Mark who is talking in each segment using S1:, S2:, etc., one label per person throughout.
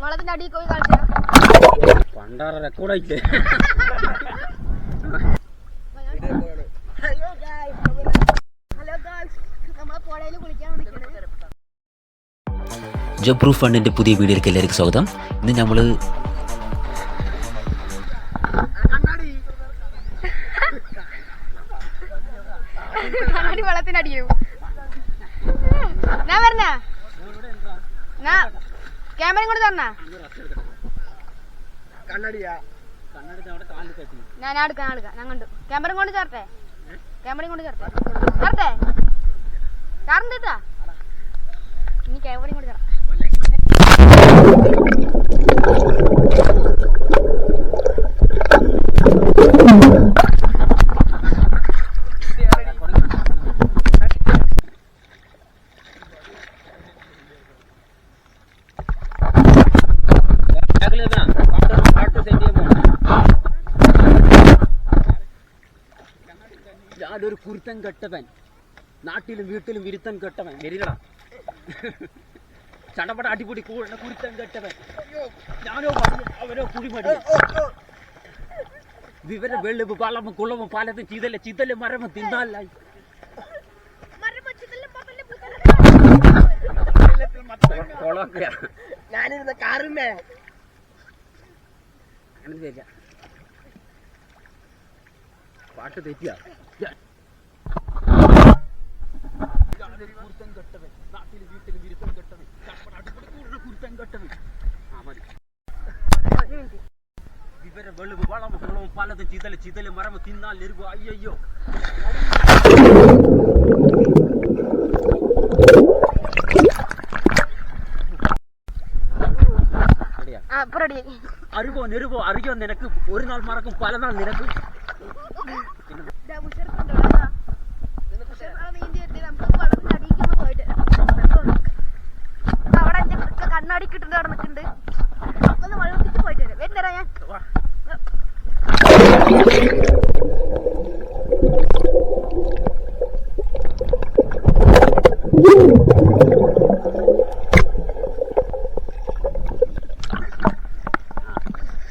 S1: വളത്തിന്റെ അടിയിൽ പോയി കളിച്ചാ
S2: പണ്ടാറ റെക്കോർഡായില്ലേ
S1: ഹലോ ഗായ്സ് ഹലോ ഗായ്സ് നമ്മളെ പുഴയിൽ കുളിക്കാൻ വിളിക്കണേ
S3: ജോബ് പ്രൂഫ് ഫണ്ടിന്റെ പുതിയ വീഡിയോയിലേക്ക് എല്ലാവർക്കും സ്വാഗതം. ഇന്ന് നമ്മൾ
S1: ക്യാമറയും കൂടെ തരണ ഞാൻ ഞാൻ എടുക്കാം ഞാൻ എടുക്കാം ഞാൻ കണ്ടു. ക്യാമറയും കൊണ്ട് ചേർത്തേ? ക്യാമറയും കൊണ്ട് ചേർത്തേ? ചേർത്തേ? ചേർന്നിട്ടാ? ഇനി ക്യാമറയും കൊണ്ട് ചേർക്കാം.
S2: ഞാനൊരു കുരുത്തൻ കെട്ടവൻ നാട്ടിലും വീട്ടിലും വിരുത്തൻ കെട്ടവൻ വരികടാ ചടപട അടിപൊളി കൂടുന്ന കുരുത്തൻ കെട്ടവൻ ഞാനോ പറഞ്ഞു അവരോ കുഴിമടി വിവര വെള്ളിവ് വളവും കുളവും പാലത്തും ചീതല്ല ചിതല് മരവും തിന്നാലായി കൊളൊക്കെയാ
S4: ഞാനിരുന്ന കാറുമേ
S2: അങ്ങനെ ശരിയാ പാട്ട് തെറ്റിയാ ഞാനൊരു കുരുത്തൻ കെട്ടവൻ നാട്ടിലും വീട്ടിലും വിരുത്തൻ കെട്ടവൻ ചടപട അടിപൊളി കൂടുന്ന കുരുത്തൻ കെട്ടവൻ ആ മതി വിവര വെളിവ് വളവും കുളവും പലതും ചിതല് ചിതല് മരവും തിന്നാൽ എരുവ് അയ്യോ റെഡിയാ
S1: ആ ഇപ്പൊ റെഡി
S2: അറിവോ നെരുവോ അറിയോ നിനക്ക് ഒരു നാൾ മറക്കും പല നാൾ നിനക്ക്
S1: കണ്ണാടി കിട്ടുന്ന അവിടെ നിൽക്കുന്നുണ്ട്. ഒന്ന് വെള്ളത്തിൽ പോയിട്ട് വരാം. വരുന്നേരാ ഞാൻ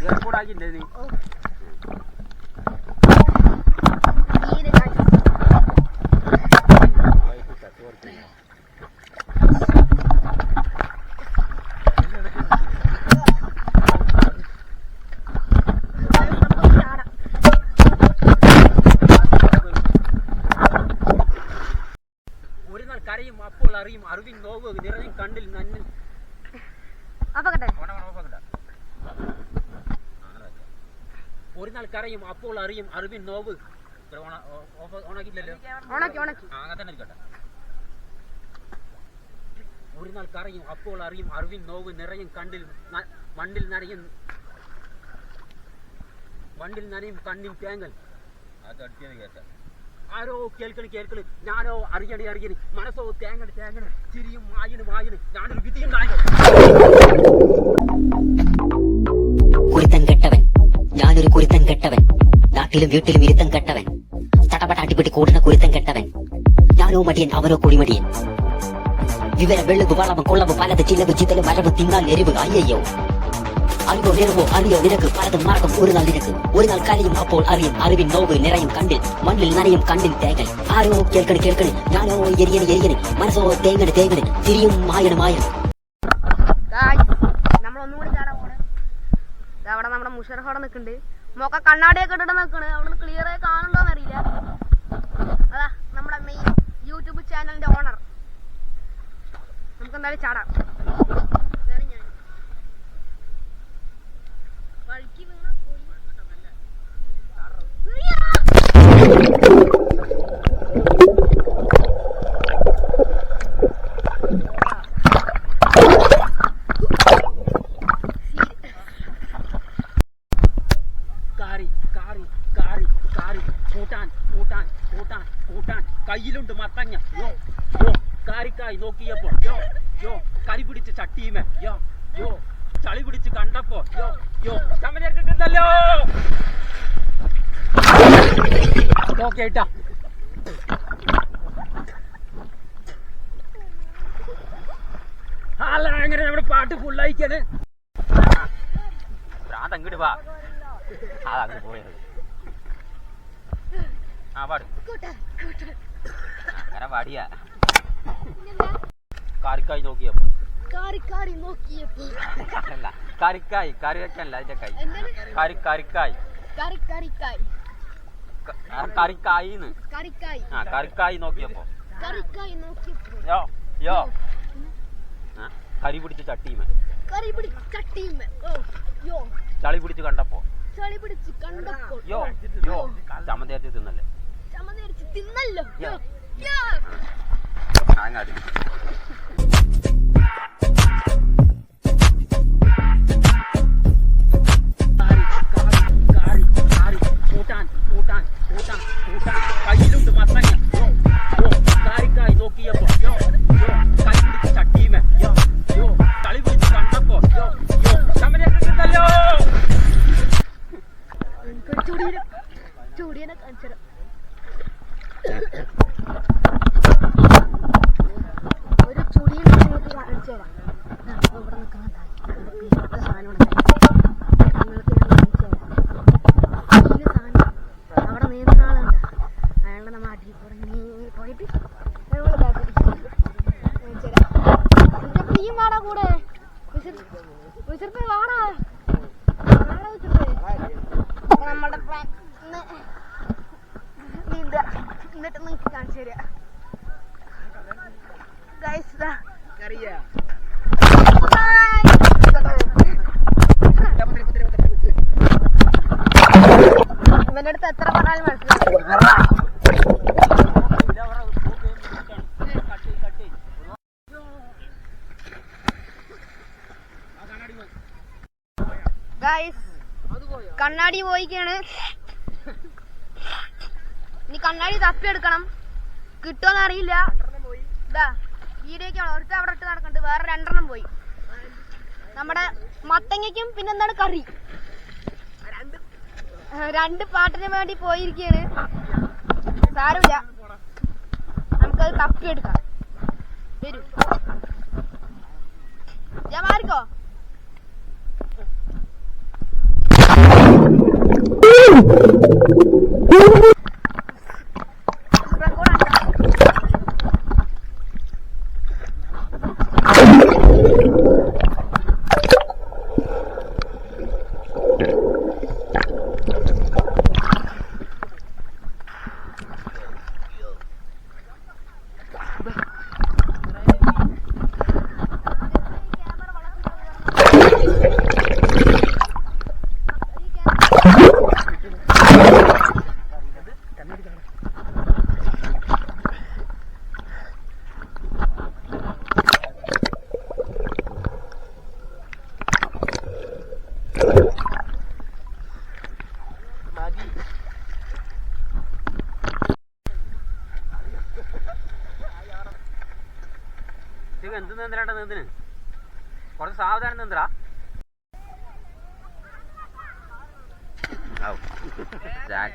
S2: ഏർപ്പാടാക്കില്ലേ നീ
S1: തീരെ കാറ്റ്. നമുക്ക് ചാടാം.
S2: കരയും അപ്പോൾ അറിയും. അറിവിൻ നോവ് നിറയും കണ്ടിൽ നന്നിൽ ഒരു നാൾ കരയും അപ്പോൾ അറിയും അറിവിൻ നോവ്. ഇവിടെ ഓണ- ഓ- ഓഫ് ഓണാക്കിയില്ലല്ലോ
S1: ഓണാക്കി ഓണാക്കി.
S2: അങ്ങനെ തന്നെ ഇരിക്കട്ടെ. ഒരു നാൾ കരയും അപ്പോൾ അറിയും അറിവിൻ നോവ് നിറയും കണ്ടിൽ മണ്ണിൽ നനയും മണ്ണിൽ നനയും കണ്ണിൻ തേങ്ങൽ. ആരോ കേൾക്കണ് കേൾക്കണ് ഞാനോ അറിയണി അറിയണി മനസ്സോ തേങ്ങണ് തേങ്ങണ് ചിരിയും മായന് മായന് ഞാനൊരു വിധിയും നായകൻ
S3: കുരുത്തൻ കെട്ടവൻ ഞാനൊരു കുരുത്തൻ കെട്ടവൻ നാട്ടിലും വീട്ടിലും ഇരുത്തം കെട്ടവൻ ചടപട അടിപിടി കൂടുന്ന കുരുത്തൻ കെട്ടവൻ ഞാനോ മടിയൻ അവനോ കുടിമടിയൻ വിവര വെള്ളുവ് വളവും കൊള്ളവും പലത് ചിലവ് ചിതല് മരവ് തിന്നാൽ എരിവ് അയ്യോ അറിവോ നിറവോ அறியோ നിനക്ക് പലതും മറക്കും. ഒരു നാൾ നിനക്ക് ഒരു നാൾ കരയും. അപ്പോൾ അറിയും. അറിവിൻ നോവ് നിറയും കണ്ടിൽ മണ്ണിൽ നനയും കണ്ടിൽ തേങ്ങൽ. ആരോ കേൾക്കണ് കേൾക്കണ്. ഞാനോ എരിയന് എരിയന് മനസ്സോ തേങ്ങണ് തേങ്ങണ്. തിരിയും മായണ്
S1: പോണേ. അവിടെ നമ്മുടെ മുഷറഫ് അവിടെ നിൽക്കുന്നുണ്ട്. മൊക്ക കണ്ണാടിയൊക്കെ ഇട്ടിട്ട് നിൽക്കണ്. അവിടെ ക്ലിയർ ആയി കാണുന്നുണ്ടോന്ന് അറിയില്ല അതാ നമ്മുടെ മെയിൻ യൂട്യൂബ് ചാനലിന്റെ ഓണർ നമുക്ക് എന്തായാലും ചാടാം വേറെ ഞാൻ വഴിക്ക് വീണാ പോയി ഉയ്യാ!
S2: കാറി കാറി കാറി കാറി കൂട്ടാൻ കൂട്ടാൻ കൂട്ടാൻ കൂട്ടാൻ. കയ്യിലുണ്ട് മത്തങ്ങ. യോ യോ കാരിക്കായി നോക്കിയപ്പോ യോ യോ കരി പിടിച്ച് ചട്ടിയുമേ യോ യോ ചളി പിടിച്ച് കണ്ടപ്പോ യോ യോ ചമഞ്ഞിട്ടുണ്ടല്ലോ ഓക്കെ ഇട്ടാ. അല്ല എങ്ങനെ നമ്മുടെ പാട്ട് ഫുള്ളായിക്കാണ് ഭ്രാന്ത് അങ്ങോട്ട് വാ. അതങ്ങ് പോയത് ആ പാട്. അങ്ങനെ പാടിയാ. കാരിക്കായി നോക്കിയപ്പോ.
S1: കാറി നോക്കിയപ്പോ.
S2: അല്ല കറിക്കായി കറി അതിന്റെ കൈ. കറി കറിക്കായി.
S1: കറി കറിക്കായി.
S2: കറിക്കായിന്ന്.
S1: കറിക്കായി.
S2: ആ കറിക്കായി നോക്കിയപ്പോ.
S1: കറിക്കായി നോക്കിയപ്പോ.
S2: യോ യോ. കരി പിടിച്ച് ചട്ടീമ.
S1: കറി പിടിച്ച് ചട്ടീമ. ഓ യോ.
S2: ചളി പിടിച്ച് കണ്ടപ്പോ.
S1: ചളി പിടിച്ച് കണ്ടപ്പോ.
S2: യോ യോ. ചമ്മന്തി തിന്നല്ലേ.
S1: അടിച്ച് തിന്നല്ലോ യോ
S2: യോ.
S1: യോ വിസിർപ്പ് വാടാ. നമ്മുടെ പ്ലാൻ നീന്ത എന്നിട്ട് നിങ്ങൾക്ക് കാണിച്ചു തരാം. ഗൈസ് ഇതാ.
S4: കറിയാ?
S1: ഇവന്റെ അടുത്ത് എത്ര പറഞ്ഞാലും മനസ്സിലാവും കണ്ണാടി പോയിക്കാണ്. ഇനി കണ്ണാടി തപ്പിയെടുക്കണം. കിട്ടുമെന്ന് അറിയില്ല. വീഡിയോക്കാണ് ഒരുത്ത അവിടെ ഇട്ട് നടക്കുന്നുണ്ട് വേറെ രണ്ടെണ്ണം പോയി. നമ്മുടെ മത്തങ്ങയ്ക്കും പിന്നെന്താണ് കറി? രണ്ട് പാട്ടിന് വേണ്ടി പോയിരിക്കാണ് സാരമില്ല. നമുക്കത് തപ്പിയെടുക്കാം. വരൂ. ഞാൻ മാറിക്കോ you.
S2: ഇത് എന്ത് നീന്തലാട്ടാ നീന്തിന് കുറച്ച് സാവധാനം. ജാക്ക്